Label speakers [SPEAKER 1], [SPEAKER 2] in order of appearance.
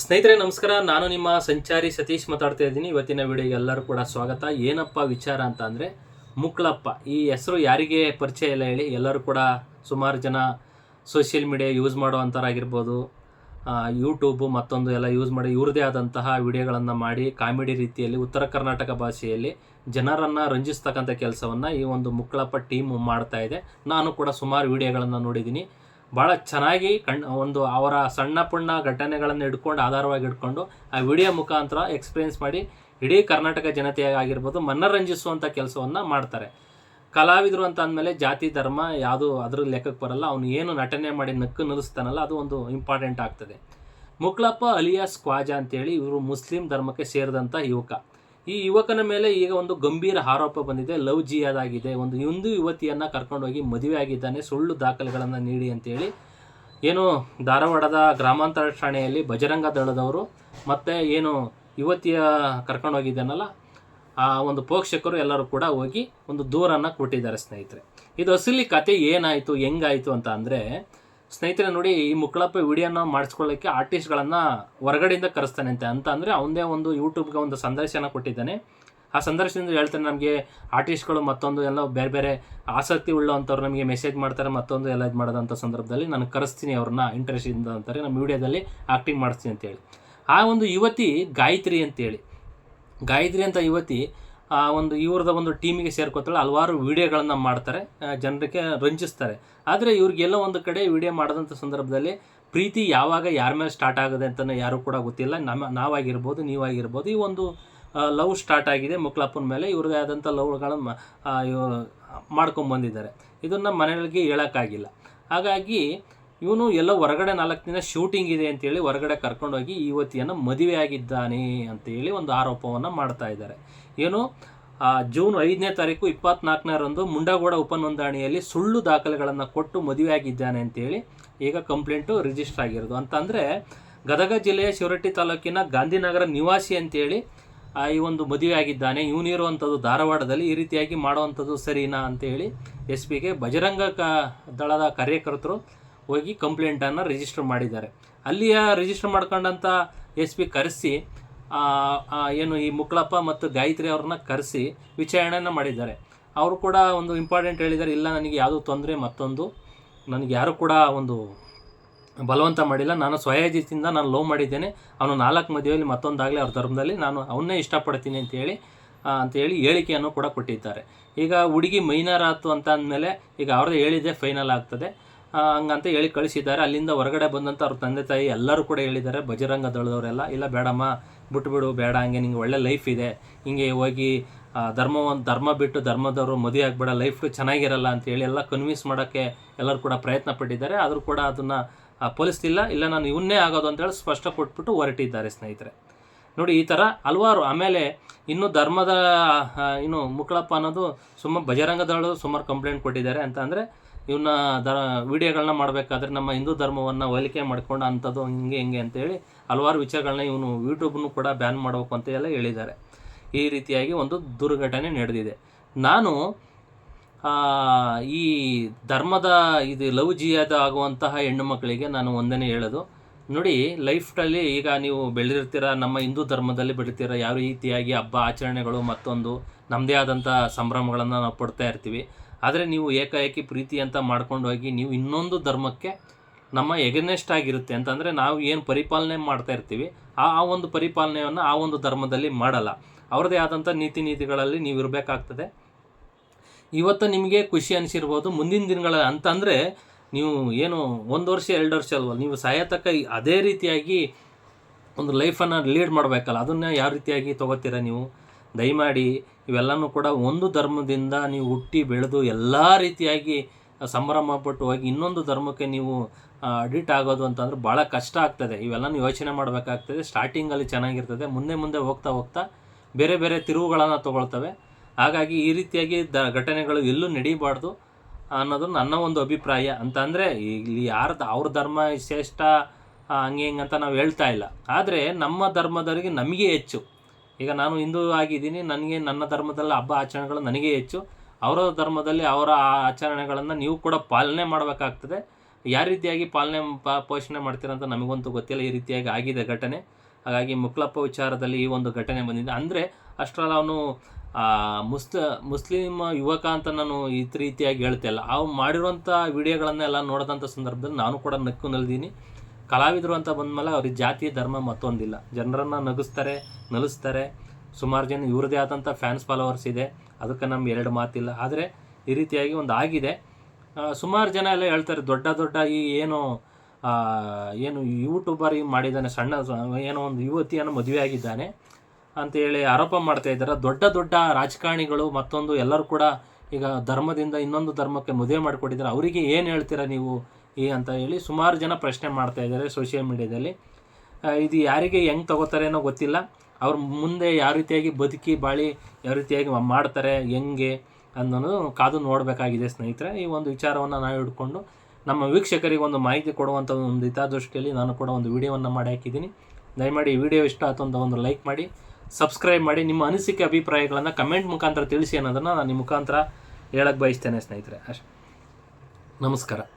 [SPEAKER 1] ಸ್ನೇಹಿತರೆ, ನಮಸ್ಕಾರ. ನಾನು ನಿಮ್ಮ ಸಂಚಾರಿ ಸತೀಶ್ ಮಾತಾಡ್ತಾ ಇದ್ದೀನಿ. ಇವತ್ತಿನ ವಿಡಿಯೋಗೆ ಎಲ್ಲರೂ ಕೂಡ ಸ್ವಾಗತ. ಏನಪ್ಪ ವಿಚಾರ ಅಂತ ಅಂದರೆ, ಮುಕ್ಳಪ್ಪ. ಈ ಹೆಸರು ಯಾರಿಗೆ ಪರಿಚಯ ಇಲ್ಲ ಹೇಳಿ, ಎಲ್ಲರೂ ಕೂಡ ಸುಮಾರು ಜನ ಸೋಷಿಯಲ್ ಮೀಡಿಯಾ ಯೂಸ್ ಮಾಡುವಂಥರಾಗಿರ್ಬೋದು ಯೂಟ್ಯೂಬು ಮತ್ತೊಂದು ಎಲ್ಲ ಯೂಸ್ ಮಾಡಿ ಇವ್ರದೇ ಆದಂತಹ ವಿಡಿಯೋಗಳನ್ನು ಮಾಡಿ, ಕಾಮಿಡಿ ರೀತಿಯಲ್ಲಿ, ಉತ್ತರ ಕರ್ನಾಟಕ ಭಾಷೆಯಲ್ಲಿ ಜನರನ್ನು ರಂಜಿಸ್ತಕ್ಕಂಥ ಕೆಲಸವನ್ನು ಈ ಒಂದು ಮುಕ್ಕಳಪ್ಪ ಟೀಮ್ ಮಾಡ್ತಾ ಇದೆ. ನಾನು ಕೂಡ ಸುಮಾರು ವಿಡಿಯೋಗಳನ್ನು ನೋಡಿದ್ದೀನಿ. ಭಾಳ ಚೆನ್ನಾಗಿ ಕಣ್, ಒಂದು ಅವರ ಸಣ್ಣ ಪುಣ್ಣ ಘಟನೆಗಳನ್ನು ಇಟ್ಕೊಂಡು ಆಧಾರವಾಗಿ ಇಟ್ಕೊಂಡು ಆ ವಿಡಿಯೋ ಮುಖಾಂತರ ಎಕ್ಸ್ಪೀರಿಯನ್ಸ್ ಮಾಡಿ ಇಡೀ ಕರ್ನಾಟಕ ಜನತೆಯಾಗಿರ್ಬೋದು ಮನರಂಜಿಸುವಂಥ ಕೆಲಸವನ್ನು ಮಾಡ್ತಾರೆ. ಕಲಾವಿದರು ಅಂತ ಅಂದಮೇಲೆ ಜಾತಿ, ಧರ್ಮ ಯಾವುದು ಅದ್ರ ಲೆಕ್ಕಕ್ಕೆ ಬರಲ್ಲ. ಅವನು ಏನು ನಟನೆ ಮಾಡಿ ನಕ್ಕು ನಿಲ್ಲಿಸ್ತಾನಲ್ಲ ಅದು ಒಂದು ಇಂಪಾರ್ಟೆಂಟ್ ಆಗ್ತದೆ. ಮುಕ್ಲಪ್ಪ ಅಲಿಯಾಸ್ ಕ್ವಾಜಾ ಅಂತೇಳಿ ಇವರು ಮುಸ್ಲಿಂ ಧರ್ಮಕ್ಕೆ ಸೇರಿದಂಥ ಯುವಕ. ಈ ಯುವಕನ ಮೇಲೆ ಈಗ ಒಂದು ಗಂಭೀರ ಆರೋಪ ಬಂದಿದೆ. ಲವ್ ಜಿಯಾದಾಗಿದೆ ಒಂದು ಹಿಂದೂ ಯುವತಿಯನ್ನು ಕರ್ಕೊಂಡೋಗಿ ಮದುವೆ ಆಗಿದ್ದಾನೆ. ಸುಳ್ಳು ದಾಖಲೆಗಳನ್ನು ನೀಡಿ ಅಂತೇಳಿ. ಏನು ಧಾರವಾಡದ ಗ್ರಾಮಾಂತರ ಠಾಣೆಯಲ್ಲಿ ಬಜರಂಗ ದಳದವರು ಮತ್ತು ಏನು ಯುವತಿಯ ಕರ್ಕೊಂಡೋಗಿದ್ದಾನಲ್ಲ ಆ ಒಂದು ಪೋಷಕರು ಎಲ್ಲರೂ ಕೂಡ ಹೋಗಿ ಒಂದು ದೂರನ್ನು ಕೊಟ್ಟಿದ್ದಾರೆ ಸ್ನೇಹಿತರೆ. ಇದು ಅಸಲಿ ಕತೆ ಏನಾಯಿತು, ಹೆಂಗಾಯಿತು ಅಂತ ಅಂದರೆ ಸ್ನೇಹಿತರೆ ನೋಡಿ, ಈ ಮುಕ್ಕಳಪ್ಪ ವಿಡಿಯೋನ ಮಾಡಿಸ್ಕೊಳ್ಳೋಕ್ಕೆ ಆರ್ಟಿಸ್ಟ್ಗಳನ್ನು ಹೊರಗಡೆಯಿಂದ ಕರೆಸ್ತಾನೆ ಅಂತ ಅಂತ ಅಂದರೆ ಅವನದೇ ಒಂದು ಯೂಟ್ಯೂಬ್ಗೆ ಒಂದು ಸಂದರ್ಶನ ಕೊಟ್ಟಿದ್ದಾನೆ. ಆ ಸಂದರ್ಶನದಿಂದ ಹೇಳ್ತಾನೆ ನಮಗೆ ಆರ್ಟಿಸ್ಟ್ಗಳು ಮತ್ತೊಂದು ಎಲ್ಲ ಬೇರೆ ಬೇರೆ ಆಸಕ್ತಿ ಉಳ್ಳವಂಥವ್ರು ನಮಗೆ ಮೆಸೇಜ್ ಮಾಡ್ತಾರೆ, ಮತ್ತೊಂದು ಎಲ್ಲ ಇದು ಮಾಡೋದಂಥ ಸಂದರ್ಭದಲ್ಲಿ ನಾನು ಕರೆಸ್ತೀನಿ ಅವ್ರನ್ನ ಇಂಟ್ರೆಸ್ಟಿಂದ ಅಂತಾರೆ ನಮ್ಮ ವಿಡಿಯೋದಲ್ಲಿ ಆ್ಯಕ್ಟಿಂಗ್ ಮಾಡಿಸ್ತೀನಿ ಅಂತೇಳಿ. ಆ ಒಂದು ಯುವತಿ ಗಾಯತ್ರಿ ಅಂತೇಳಿ. ಗಾಯತ್ರಿ ಅಂತ ಯುವತಿ ಆ, ಒಂದು ಇವ್ರದ ಒಂದು ಟೀಮಿಗೆ ಸೇರ್ಕೋತಾಳೆ ಹಲವಾರು ವಿಡಿಯೋಗಳನ್ನು ಮಾಡ್ತಾರೆ ಜನರಿಗೆ ರಂಜಿಸ್ತಾರೆ. ಆದರೆ ಇವ್ರಿಗೆಲ್ಲ ಒಂದು ಕಡೆ ವಿಡಿಯೋ ಮಾಡಿದಂಥ ಸಂದರ್ಭದಲ್ಲಿ ಪ್ರೀತಿ ಯಾವಾಗ ಯಾರ ಮೇಲೆ ಸ್ಟಾರ್ಟ್ ಆಗುತ್ತೆ ಅಂತಲೇ ಯಾರು ಕೂಡ ಗೊತ್ತಿಲ್ಲ. ನಮ್ಮ, ನಾವಾಗಿರ್ಬೋದು, ನೀವಾಗಿರ್ಬೋದು, ಈ ಒಂದು ಲವ್ ಸ್ಟಾರ್ಟ್ ಆಗಿದೆ ಮುಕ್ಲಪ್ಪನ ಮೇಲೆ ಇವ್ರದೇ ಆದಂಥ ಲವ್ಗಳನ್ನು ಮಾಡ್ಕೊಂಬಂದಿದ್ದಾರೆ ಇದನ್ನು ಮನೆಗಳಿಗೆ ಹೇಳೋಕ್ಕಾಗಿಲ್ಲ. ಹಾಗಾಗಿ ಇವನು ಎಲ್ಲ ಹೊರಗಡೆ ನಾಲ್ಕು ದಿನ ಶೂಟಿಂಗ್ ಇದೆ ಅಂತೇಳಿ ಹೊರಗಡೆ ಕರ್ಕೊಂಡೋಗಿ ಯುವತಿಯನ್ನು ಮದುವೆ ಆಗಿದ್ದಾನೆ ಅಂತೇಳಿ ಒಂದು ಆರೋಪವನ್ನು ಮಾಡ್ತಾ ಇದ್ದಾರೆ. ಏನು? ಜೂನ್ ಐದನೇ ತಾರೀಕು ಇಪ್ಪತ್ನಾಲ್ಕನೇರಂದು ಮುಂಡಗೋಡ ಉಪನೋಂದಣಿಯಲ್ಲಿ ಸುಳ್ಳು ದಾಖಲೆಗಳನ್ನು ಕೊಟ್ಟು ಮದುವೆಯಾಗಿದ್ದಾನೆ ಅಂತೇಳಿ ಈಗ ಕಂಪ್ಲೇಂಟು ರಿಜಿಸ್ಟರ್ ಆಗಿರೋದು. ಅಂತಂದರೆ ಗದಗ ಜಿಲ್ಲೆಯ ಶಿವರಟ್ಟಿ ತಾಲೂಕಿನ ಗಾಂಧಿನಗರ ನಿವಾಸಿ ಅಂತೇಳಿ ಈ ಒಂದು ಮದುವೆ ಆಗಿದ್ದಾನೆ ಇವನಿರುವಂಥದ್ದು ಧಾರವಾಡದಲ್ಲಿ ಈ ರೀತಿಯಾಗಿ ಮಾಡುವಂಥದ್ದು ಸರಿನಾ ಅಂತೇಳಿ ಎಸ್ ಪಿಗೆ ಬಜರಂಗ ಕ ದಳದ ಕಾರ್ಯಕರ್ತರು ಹೋಗಿ ಕಂಪ್ಲೇಂಟನ್ನು ರಿಜಿಸ್ಟರ್ ಮಾಡಿದ್ದಾರೆ. ಅಲ್ಲಿಯ ರಿಜಿಸ್ಟರ್ ಮಾಡ್ಕೊಂಡಂಥ ಎಸ್ ಪಿ ಕರೆಸಿ ಏನು ಈ ಮುಕ್ಳಪ್ಪ ಮತ್ತು ಗಾಯತ್ರಿ ಅವ್ರನ್ನ ಕರೆಸಿ ವಿಚಾರಣೆಯನ್ನು ಮಾಡಿದ್ದಾರೆ. ಅವರು ಕೂಡ ಒಂದು ಇಂಪಾರ್ಟೆಂಟ್ ಹೇಳಿದ್ದಾರೆ, ಇಲ್ಲ ನನಗೆ ಯಾವುದು ತೊಂದರೆ ಮತ್ತೊಂದು. ನನಗೆ ಯಾರು ಕೂಡ ಒಂದು ಬಲವಂತ ಮಾಡಿಲ್ಲ. ನಾನು ಸ್ವಯಜಿತಿಂದ ನಾನು ಲವ್ ಮಾಡಿದ್ದೇನೆ. ಅವನು ನಾಲ್ಕು ಮದುವೆಯಲ್ಲಿ ಮತ್ತೊಂದಾಗಲಿ ಅವ್ರ ಧರ್ಮದಲ್ಲಿ ನಾನು ಅವನ್ನೇ ಇಷ್ಟಪಡ್ತೀನಿ ಅಂತೇಳಿ ಅಂತೇಳಿ ಹೇಳಿಕೆಯನ್ನು ಕೂಡ ಕೊಟ್ಟಿದ್ದಾರೆ. ಈಗ ಹುಡುಗಿ ಮೈನರ್ ಆಯ್ತು ಅಂತ ಅಂದಮೇಲೆ ಈಗ ಅವ್ರದ್ದು ಹೇಳಿದೆ ಫೈನಲ್ ಆಗ್ತದೆ. ಹಂಗಂತ ಹೇಳಿ ಕಳಿಸಿದ್ದಾರೆ. ಅಲ್ಲಿಂದ ಹೊರಗಡೆ ಬಂದಂಥ ಅವ್ರ ತಂದೆ ತಾಯಿ ಎಲ್ಲರೂ ಕೂಡ ಹೇಳಿದ್ದಾರೆ ಬಜರಂಗ ದಳದವರೆಲ್ಲ ಇಲ್ಲ ಬೇಡಮ್ಮ, ಬಿಟ್ಬಿಡು, ಬೇಡ, ಹಂಗೆ ನಿಂಗೆ ಒಳ್ಳೆ ಲೈಫ್ ಇದೆ. ಹಿಂಗೆ ಹೋಗಿ ಧರ್ಮ ಒಂದು ಧರ್ಮ ಬಿಟ್ಟು ಧರ್ಮದವರು ಮದುವೆ ಆಗಬೇಡ ಲೈಫ್ ಚೆನ್ನಾಗಿರಲ್ಲ ಅಂತೇಳಿ ಎಲ್ಲ ಕನ್ವಿನ್ಸ್ ಮಾಡೋಕ್ಕೆ ಎಲ್ಲರೂ ಕೂಡ ಪ್ರಯತ್ನ ಪಟ್ಟಿದ್ದಾರೆ. ಆದರೂ ಕೂಡ ಅದನ್ನು ಪೋಲಿಸ್ತಿಲ್ಲ, ಇಲ್ಲ ನಾನು ಇವನ್ನೇ ಆಗೋದು ಅಂತೇಳಿ ಸ್ಪಷ್ಟ ಕೊಟ್ಬಿಟ್ಟು ಹೊರಟಿದ್ದಾರೆ ಸ್ನೇಹಿತರೆ. ನೋಡಿ, ಈ ಥರ ಹಲವಾರು, ಆಮೇಲೆ ಇನ್ನು ಧರ್ಮದ ಏನು ಇನ್ನು ಮುಕ್ಳಪ್ಪ ಅನ್ನೋದು ಸುಮ್ಮ ಬಜರಂಗದಳು ಸುಮಾರು ಕಂಪ್ಲೇಂಟ್ ಕೊಟ್ಟಿದ್ದಾರೆ. ಅಂತ ಅಂದರೆ ಇವನ್ನ ದರ ವಿಡಿಯೋಗಳನ್ನ ಮಾಡಬೇಕಾದ್ರೆ ನಮ್ಮ ಹಿಂದೂ ಧರ್ಮವನ್ನು ಹೋಲಿಕೆ ಮಾಡ್ಕೊಂಡು ಅಂಥದ್ದು ಹಿಂಗೆ ಹಿಂಗೆ ಅಂತೇಳಿ ಹಲವಾರು ವಿಚಾರಗಳನ್ನ ಇವನು ಯೂಟ್ಯೂಬ್ನು ಕೂಡ ಬ್ಯಾನ್ ಮಾಡಬೇಕು ಅಂತ ಎಲ್ಲ ಹೇಳಿದ್ದಾರೆ. ಈ ರೀತಿಯಾಗಿ ಒಂದು ದುರ್ಘಟನೆ ನಡೆದಿದೆ. ನಾನು ಈ ಧರ್ಮದ, ಇದು ಲವ್ ಜಿಯಾದ ಆಗುವಂತಹ ಹೆಣ್ಣು ಮಕ್ಕಳಿಗೆ ನಾನು ಒಂದನೇ ಹೇಳೋದು. ನೋಡಿ, ಲೈಫ್ನಲ್ಲಿ ಈಗ ನೀವು ಬೆಳೆದಿರ್ತೀರ, ನಮ್ಮ ಹಿಂದೂ ಧರ್ಮದಲ್ಲಿ ಬೆಳಿತೀರ ಯಾವ ರೀತಿಯಾಗಿ ಹಬ್ಬ ಆಚರಣೆಗಳು ಮತ್ತೊಂದು ನಮ್ಮದೇ ಆದಂಥ ಸಂಭ್ರಮಗಳನ್ನು ನಾವು ಪಡ್ತಾ ಇರ್ತೀವಿ. ಆದರೆ ನೀವು ಏಕಾಏಕಿ ಪ್ರೀತಿ ಅಂತ ಮಾಡ್ಕೊಂಡು ಹೋಗಿ ನೀವು ಇನ್ನೊಂದು ಧರ್ಮಕ್ಕೆ ನಮ್ಮ ಎಗನೆಸ್ಟ್ ಆಗಿರುತ್ತೆ ಅಂತಂದರೆ ನಾವು ಏನು ಪರಿಪಾಲನೆ ಮಾಡ್ತಾ ಇರ್ತೀವಿ, ಆ ಆ ಒಂದು ಪರಿಪಾಲನೆಯನ್ನು ಆ ಒಂದು ಧರ್ಮದಲ್ಲಿ ಮಾಡಲ್ಲ. ಅವ್ರದ್ದೇ ಆದಂಥ ನೀತಿ ನೀತಿಗಳಲ್ಲಿ ನೀವು ಇರಬೇಕಾಗ್ತದೆ. ಇವತ್ತು ನಿಮಗೆ ಖುಷಿ ಅನಿಸಿರ್ಬೋದು, ಮುಂದಿನ ದಿನಗಳ ಅಂತಂದರೆ ನೀವು ಏನು ಒಂದು ವರ್ಷ, ಎರಡು ವರ್ಷ ಅಲ್ವಲ್ಲ, ನೀವು ಸಾಯತಕ್ಕ ಅದೇ ರೀತಿಯಾಗಿ ಒಂದು ಲೈಫನ್ನು ಲೀಡ್ ಮಾಡಬೇಕಲ್ಲ, ಅದನ್ನು ಯಾವ ರೀತಿಯಾಗಿ ತೊಗೋತೀರ ನೀವು? ದಯಮಾಡಿ ಇವೆಲ್ಲನೂ ಕೂಡ ಒಂದು ಧರ್ಮದಿಂದ ನೀವು ಹುಟ್ಟಿ ಬೆಳೆದು ಎಲ್ಲ ರೀತಿಯಾಗಿ ಸಂಭ್ರಮ ಹೋಗಿ ಇನ್ನೊಂದು ಧರ್ಮಕ್ಕೆ ನೀವು ಅಡಿಟ್ ಆಗೋದು ಅಂತಂದ್ರೆ ಭಾಳ ಕಷ್ಟ ಆಗ್ತದೆ. ಇವೆಲ್ಲನೂ ಯೋಚನೆ ಮಾಡಬೇಕಾಗ್ತದೆ. ಸ್ಟಾರ್ಟಿಂಗಲ್ಲಿ ಚೆನ್ನಾಗಿರ್ತದೆ. ಮುಂದೆ ಮುಂದೆ ಹೋಗ್ತಾ ಹೋಗ್ತಾ ಬೇರೆ ಬೇರೆ ತಿರುವುಗಳನ್ನು ತಗೊಳ್ತವೆ. ಹಾಗಾಗಿ ಈ ರೀತಿಯಾಗಿ ದ, ಘಟನೆಗಳು ಎಲ್ಲೂ ನಡೀಬಾರ್ದು ಅನ್ನೋದು ನನ್ನ ಒಂದು ಅಭಿಪ್ರಾಯ. ಅಂತ ಅಂದರೆ ಇಲ್ಲಿ ಯಾರ್ದು, ಅವ್ರ ಧರ್ಮ ಶ್ರೇಷ್ಠ ಹಂಗೆ ಹಿಂಗೆ ಅಂತ ನಾವು ಹೇಳ್ತಾ ಇಲ್ಲ. ಆದರೆ ನಮ್ಮ ಧರ್ಮದವರಿಗೆ ನಮಗೆ ಹೆಚ್ಚು. ಈಗ ನಾನು ಹಿಂದೂ ಆಗಿದ್ದೀನಿ, ನನಗೆ ನನ್ನ ಧರ್ಮದಲ್ಲಿ ಹಬ್ಬ ಆಚರಣೆಗಳು ನನಗೆ ಹೆಚ್ಚು. ಅವರ ಧರ್ಮದಲ್ಲಿ ಅವರ ಆಚರಣೆಗಳನ್ನು ನೀವು ಕೂಡ ಪಾಲನೆ ಮಾಡಬೇಕಾಗ್ತದೆ. ಯಾವ ರೀತಿಯಾಗಿ ಪಾಲನೆ ಪೋಷಣೆ ಮಾಡ್ತೀರಂತ ನಮಗಂತೂ ಗೊತ್ತಿಲ್ಲ. ಈ ರೀತಿಯಾಗಿ ಆಗಿದೆ ಘಟನೆ. ಹಾಗಾಗಿ ಮುಕ್ಲಪ್ಪ ವಿಚಾರದಲ್ಲಿ ಈ ಒಂದು ಘಟನೆ ಬಂದಿದೆ. ಅಂದರೆ ಅಷ್ಟರಲ್ಲಿ ಅವನು ಮುಸ್ ಮುಸ್ಲಿಂ ಯುವಕ ಅಂತ ನಾನು ಈ ರೀತಿಯಾಗಿ ಹೇಳ್ತಿಲ್ಲ ಅವು ಮಾಡಿರುವಂಥ ವಿಡಿಯೋಗಳನ್ನೆಲ್ಲ ನೋಡಿದಂಥ ಸಂದರ್ಭದಲ್ಲಿ ನಾನು ಕೂಡ ನಕ್ಕು ನಲ್ದೀನಿ. ಕಲಾವಿದರು ಅಂತ ಬಂದಮೇಲೆ ಅವ್ರಿಗೆ ಜಾತಿ, ಧರ್ಮ ಮತ್ತೊಂದಿಲ್ಲ. ಜನರನ್ನು ನಗಿಸ್ತಾರೆ ನಲಿಸ್ತಾರೆ. ಸುಮಾರು ಜನ ಇವ್ರದೇ ಆದಂಥ ಫ್ಯಾನ್ಸ್ ಫಾಲೋವರ್ಸ್ ಇದೆ. ಅದಕ್ಕೆ ನಮ್ಗೆ ಎರಡು ಮಾತಿಲ್ಲ. ಆದರೆ ಈ ರೀತಿಯಾಗಿ ಒಂದು ಆಗಿದೆ. ಸುಮಾರು ಜನ ಎಲ್ಲ ಹೇಳ್ತಾರೆ, ದೊಡ್ಡ ದೊಡ್ಡ ಈ ಏನು ಏನು ಯೂಟ್ಯೂಬರ್ ಮಾಡಿದ್ದಾನೆ, ಸಣ್ಣ ಏನೋ ಒಂದು ಯುವತಿಯನ್ನು ಮದುವೆ ಆಗಿದ್ದಾನೆ. ಅಂತೇಳಿ ಆರೋಪ ಮಾಡ್ತಾ ಇದ್ದಾರೆ. ದೊಡ್ಡ ದೊಡ್ಡ ರಾಜಕಾರಣಿಗಳು ಮತ್ತೊಂದು ಎಲ್ಲರೂ ಕೂಡ ಈಗ ಧರ್ಮದಿಂದ ಇನ್ನೊಂದು ಧರ್ಮಕ್ಕೆ ಮದುವೆ ಮಾಡಿಕೊಟ್ಟಿದ್ದಾರೆ. ಅವರಿಗೆ ಏನು ಹೇಳ್ತೀರಾ ನೀವು ಈ ಅಂತ ಹೇಳಿ ಸುಮಾರು ಜನ ಪ್ರಶ್ನೆ ಮಾಡ್ತಾ ಇದ್ದಾರೆ ಸೋಷಿಯಲ್ ಮೀಡಿಯಾದಲ್ಲಿ. ಇದು ಯಾರಿಗೆ ಹೆಂಗೆ ತಗೋತಾರೇನೋ ಗೊತ್ತಿಲ್ಲ. ಅವ್ರ ಮುಂದೆ ಯಾವ ರೀತಿಯಾಗಿ ಬದುಕಿ ಬಾಳಿ, ಯಾವ ರೀತಿಯಾಗಿ ಮಾಡ್ತಾರೆ, ಹೆಂಗೆ ಅನ್ನೋದು ಕಾದು ನೋಡಬೇಕಾಗಿದೆ ಸ್ನೇಹಿತರೆ. ಈ ಒಂದು ವಿಚಾರವನ್ನು ನಾವು ಹಿಡ್ಕೊಂಡು ನಮ್ಮ ವೀಕ್ಷಕರಿಗೆ ಒಂದು ಮಾಹಿತಿ ಕೊಡುವಂಥ ಒಂದು ಹಿತದೃಷ್ಟಿಯಲ್ಲಿ ನಾನು ಕೂಡ ಒಂದು ವಿಡಿಯೋವನ್ನು ಮಾಡಿ ಹಾಕಿದ್ದೀನಿ. ದಯಮಾಡಿ ಈ ವಿಡಿಯೋ ಇಷ್ಟ ಆಯ್ತು ಅಂತ ಒಂದು ಲೈಕ್ ಮಾಡಿ, ಸಬ್ಸ್ಕ್ರೈಬ್ ಮಾಡಿ, ನಿಮ್ಮ ಅನಿಸಿಕೆ ಅಭಿಪ್ರಾಯಗಳನ್ನು ಕಮೆಂಟ್ ಮುಖಾಂತರ ತಿಳಿಸಿ ಅನ್ನೋದನ್ನು ನಾನು ನಿಮ್ಮ ಮುಖಾಂತರ ಹೇಳಕ್ಕೆ ಬಯಸ್ತೇನೆ ಸ್ನೇಹಿತರೆ. ಅಷ್ಟೆ. ನಮಸ್ಕಾರ.